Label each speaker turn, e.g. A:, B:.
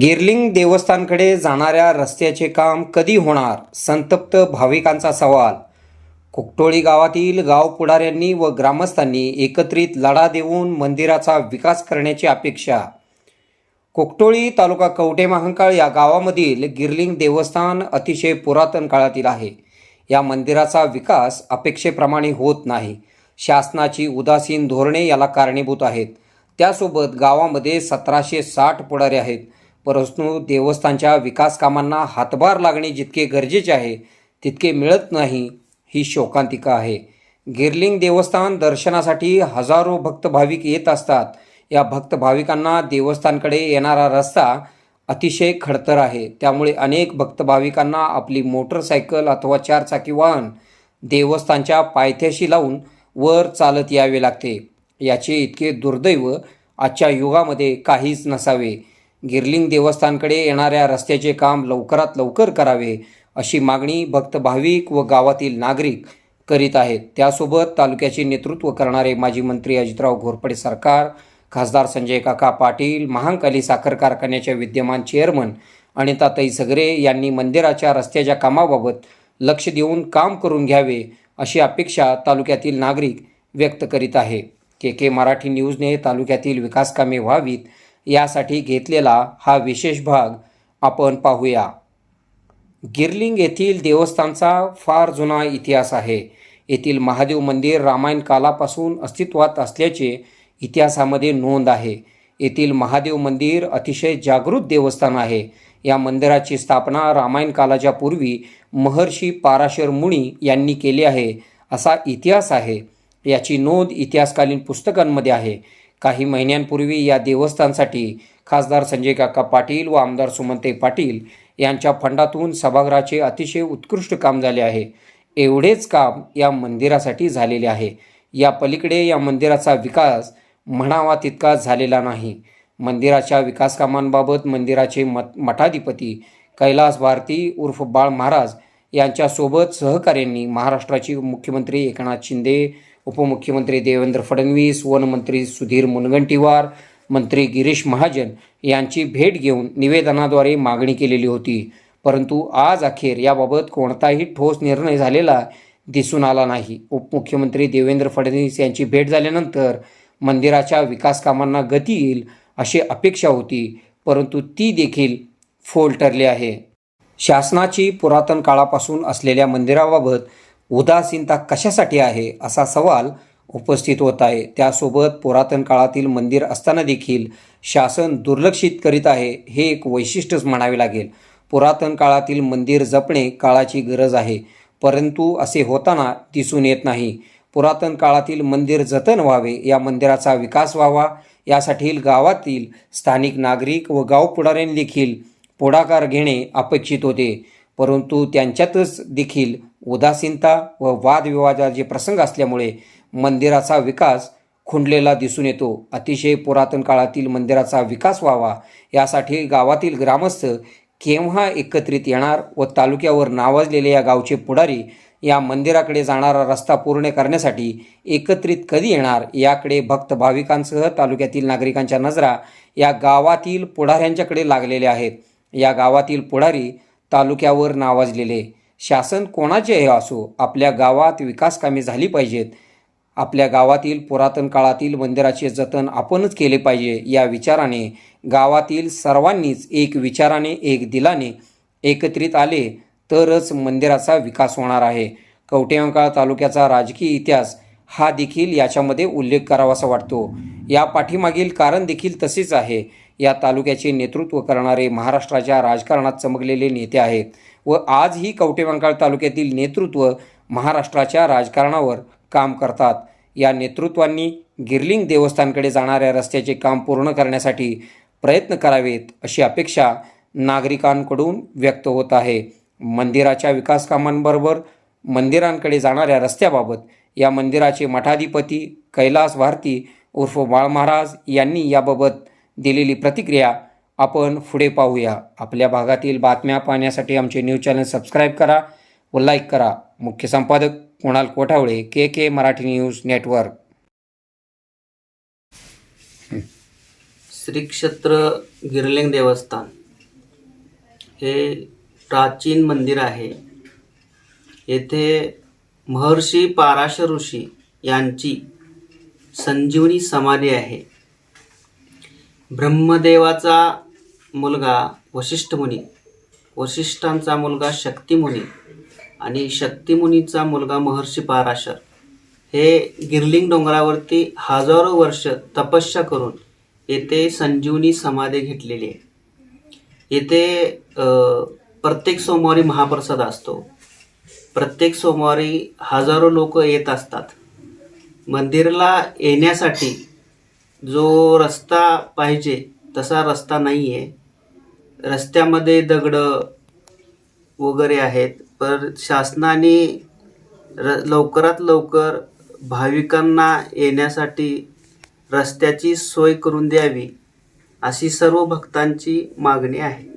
A: गिरलिंग देवस्थानकडे जाणाऱ्या रस्त्याचे काम कधी होणार? संतप्त भाविकांचा सवाल. कुकटोळी गावातील गाव पुढाऱ्यांनी व ग्रामस्थांनी एकत्रित लढा देऊन मंदिराचा विकास करण्याची अपेक्षा. कोकटोळी तालुका कवठे महांकाळ या गावामधील गिरलिंग देवस्थान अतिशय पुरातन काळातील आहे. या मंदिराचा विकास अपेक्षेप्रमाणे होत नाही. शासनाची उदासीन धोरणे याला कारणीभूत आहेत. त्यासोबत गावामध्ये सतराशे साठ पुढारे आहेत. परंतु देवस्थानच्या विकास कामांना हातभार लागणे जितके गरजेचे आहे तितके मिळत नाही ही शोकांतिका आहे. गिरलिंग देवस्थान दर्शनासाठी हजारो भक्त भाविक येत असतात. या भक्त भाविकांना देवस्थानकडे येणारा रस्ता अतिशय खडतर आहे. त्यामुळे अनेक भक्त भाविकांना आपली मोटरसायकल अथवा चारचाकी वाहन देवस्थानच्या पायथ्याशी लावून वर चालत यावे लागते. याचे इतके दुर्दैव आजच्या युगामध्ये काहीच नसावे. गिरलिंग देवस्थानकडे येणाऱ्या रस्त्याचे काम लवकरात लवकर करावे अशी मागणी भक्त भाविक व गावातील नागरिक करीत आहेत. त्यासोबत तालुक्याचे नेतृत्व करणारे माजी मंत्री अजितराव घोरपडे सरकार खासदार संजय काका पाटील महांकाली साखर कारखान्याच्या विद्यमान चेअरमन अनिताताई सगरे यांनी मंदिराच्या रस्त्याच्या कामाबाबत लक्ष देऊन काम करून घ्यावे अशी अपेक्षा तालुक्यातील नागरिक व्यक्त करीत आहे. के के मराठी न्यूजने तालुक्यातील विकासकामे व्हावीत यासाठी घेतलेला हा विशेष भाग आपण पाहूया. गिरलिंग येथील देवस्थानचा फार जुना इतिहास आहे. येथील महादेव मंदिर रामायण कालापासून अस्तित्वात असल्याचे इतिहासामध्ये नोंद आहे. येथील महादेव मंदिर अतिशय जागृत देवस्थान आहे. या मंदिराची स्थापना रामायण कालाच्या पूर्वी महर्षी पाराशर मुनी यांनी केली आहे असा इतिहास आहे. याची नोंद इतिहासकालीन पुस्तकांमध्ये आहे. काही महिन्यांपूर्वी या देवस्थानसाठी खासदार संजय काका पाटील व आमदार सुमंते पाटील यांच्या फंडातून सभागृहाचे अतिशय उत्कृष्ट काम झाले आहे. एवढेच काम या मंदिरासाठी झालेले आहे. या पलीकडे या मंदिराचा विकास म्हणावा तितका झालेला नाही. मंदिराच्या विकास कामांबाबत मंदिराचे मठ मठाधिपती कैलास भारती उर्फ बाळ महाराज यांच्यासोबत सहकार्यांनी महाराष्ट्राचे मुख्यमंत्री एकनाथ शिंदे उपमुख्यमंत्री देवेंद्र फडणवीस वनमंत्री सुधीर मुनगंटीवार मंत्री गिरीश महाजन यांची भेट घेऊन निवेदनाद्वारे मागणी केलेली होती. परंतु आज अखेर याबाबत कोणताही ठोस निर्णय झालेला दिसून आला नाही. उपमुख्यमंत्री देवेंद्र फडणवीस यांची भेट झाल्यानंतर मंदिराच्या विकासकामांना गती येईल अशी अपेक्षा होती परंतु ती देखील फोल ठरली आहे. शासनाची पुरातन काळापासून असलेल्या मंदिराबाबत उदासीनता कशासाठी आहे असा सवाल उपस्थित होत आहे. त्यासोबत पुरातन काळातील मंदिर असताना देखील शासन दुर्लक्षित करीत आहे हे एक वैशिष्ट्यच म्हणावे लागेल. पुरातन काळातील मंदिर जपणे काळाची गरज आहे परंतु असे होताना दिसून येत नाही. पुरातन काळातील मंदिर जतन व्हावे या मंदिराचा विकास व्हावा यासाठी गावातील स्थानिक नागरिक व गाव पुढाऱ्यांनी देखील पुढाकार घेणे अपेक्षित होते. परंतु त्यांच्यातच देखील उदासीनता व वादविवादाचे प्रसंग असल्यामुळे मंदिराचा विकास खुंडलेला दिसून येतो. अतिशय पुरातन काळातील मंदिराचा विकास व्हावा यासाठी गावातील ग्रामस्थ केव्हा एकत्रित येणार व तालुक्यावर नावाजलेले या गावचे पुढारी या मंदिराकडे जाणारा रस्ता पूर्ण करण्यासाठी एकत्रित कधी येणार याकडे भक्त भाविकांसह तालुक्यातील नागरिकांच्या नजरा या गावातील पुढाऱ्यांच्याकडे लागलेल्या आहेत. या गावातील पुढारी तालुक्यावर नावाजलेले शासन कोणाचेही असो आपल्या गावात विकास कामे झाली पाहिजेत. आपल्या गावातील पुरातन काळातील मंदिराचे जतन आपणच केले पाहिजे या विचाराने गावातील सर्वांनीच एक विचाराने एक दिलाने एकत्रित आले तरच मंदिराचा विकास होणार आहे. कवटेवंकाळ तालुक्याचा राजकीय इतिहास हा देखील याच्यामध्ये उल्लेख करावासा वाटतो. या पाठीमागील कारण देखील तसेच आहे. या तालुक्याचे नेतृत्व करणारे महाराष्ट्राच्या राजकारणात चमकलेले नेते आहेत. व आजही कवटेमंकाळ तालुक्यातील नेतृत्व महाराष्ट्राच्या राजकारणावर काम करतात. या नेतृत्वांनी गिरलिंग देवस्थानकडे जाणाऱ्या रस्त्याचे काम पूर्ण करण्यासाठी प्रयत्न करावेत अशी अपेक्षा नागरिकांकडून व्यक्त होत आहे. मंदिराच्या विकास कामांबरोबर मंदिरांकडे जाणाऱ्या रस्त्याबाबत या मंदिराचे मठाधिपती कैलास भारती उर्फ बाळ महाराज यांनी याबाबत दिलेली प्रतिक्रिया आपण पुढे पाहूया. आपल्या भागातील बातम्या पाहण्यासाठी आमचे न्यूज चॅनल सबस्क्राईब करा व लाईक करा. मुख्य संपादक Kunal Kothawale K K Marathi news network.
B: Shri क्षेत्र गिरलिंग देवस्थान हे प्राचीन मंदिर आहे. येथे महर्षी पाराशर ऋषी यांची संजीवनी समाधी आहे. ब्रह्मदेवाचा मुलगा वशिष्ठ मुनी. वशिष्ठांचा मुलगा शक्तिमुनी आणि शक्तिमुनीचा मुलगा महर्षी पाराशर. हे गिरलिंग डोंगरावरती हजारो वर्ष तपस्या करून येथे संजीवनी समाधी घेतलेली आहे. येथे प्रत्येक सोमवारी महाप्रसाद असतो. प्रत्येक सोमवारी हजारो लोक येत असतात. मंदिरला येण्यासाठी जो रस्ता पाहिजे तसा रस्ता नाही आहे रस्त्यामध्ये दगडं वगैरे आहेत पर शासनाने र लवकरात लवकर भाविकांना येण्यासाठी रस्त्याची सोय करून द्यावी अशी सर्व भक्तांची मागणी आहे.